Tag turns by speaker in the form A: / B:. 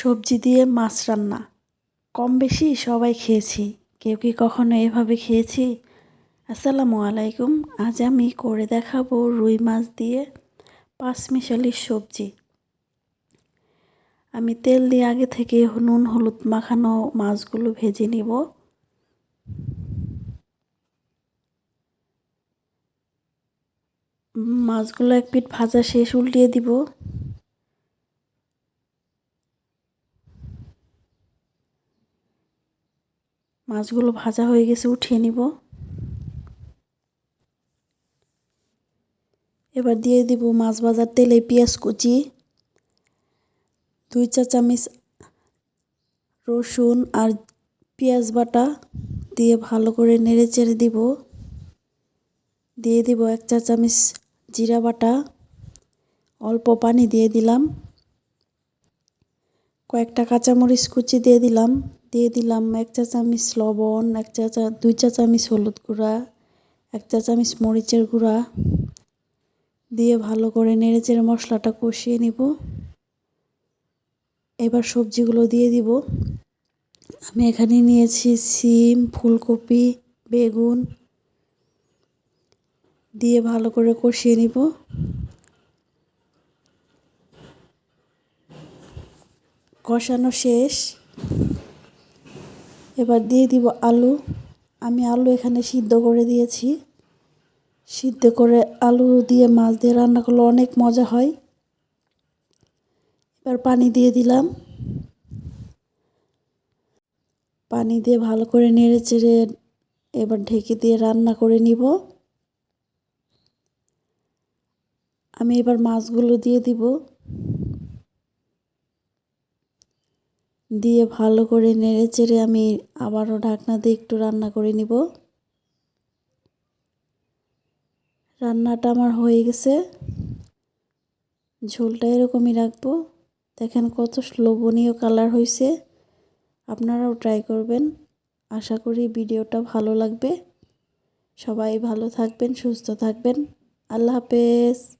A: সবজি দিয়ে মাছ রান্না। কম বেশি সবাই খেয়েছি। কেউ কি কখনো এভাবে খেয়েছি? আসসালামু আলাইকুম। আজ আমি করে দেখাবো রুই মাছ দিয়ে পাঁচমিশালি সবজি। আমি তেল দিয়ে আগে থেকে নুন, হলুদ মাখানো মাছগুলো ভেজে নিব। মাছগুলো এক পিঠ ভাজা শেষ, উল্টিয়ে দিব। মাছগুলো ভাজা হয়ে গেছে, উঠিয়ে নিব। এবার দিয়ে দিব মাছ ভাজার তেলে পেঁয়াজ কুচি, দুই চা চামচ রসুন আর পেঁয়াজ বাটা দিয়ে ভালো করে নেড়ে চেড়ে দিব। দিয়ে দিব এক চা চামচ জিরা বাটা, অল্প পানি দিয়ে দিলাম। কয়েকটা কাঁচামরিচ কুচি দিয়ে দিলাম। দিয়ে দিলাম এক চা চামচ লবণ, এক চা চা দুই চা চামচ হলুদ গুঁড়া, এক চা চামচ মরিচের গুঁড়া। দিয়ে ভালো করে নেড়ে চেড়ে মশলাটা কষিয়ে নিব। এবার সবজিগুলো দিয়ে দিব। আমি এখানে নিয়েছি সিম, ফুলকপি, বেগুন। দিয়ে ভালো করে কষিয়ে নিব। কষানো শেষ। এবার দিয়ে দিব আলু। আমি আলু এখানে সিদ্ধ করে দিয়েছি। সিদ্ধ করে আলু দিয়ে মাছ দিয়ে রান্না করলে অনেক মজা হয়। এবার পানি দিয়ে দিলাম। পানি দিয়ে ভালো করে নেড়ে চেড়ে এবার ঢেকে দিয়ে রান্না করে নিব। আমি এবার মাছগুলো দিয়ে দিব। দিয়ে ভালো করে নেড়ে চেড়ে আমি আবারও ঢাকনা দিয়ে একটু রান্না করে নিব। রান্নাটা আমার হয়ে গেছে। ঝোলটা এরকমই রাখব। দেখেন কত লোভনীয় কালার হয়েছে আপনারাও ট্রাই করবেন। আশা করি ভিডিওটা ভালো লাগবে। সবাই ভালো থাকবেন, সুস্থ থাকবেন। আল্লাহ হাফেজ।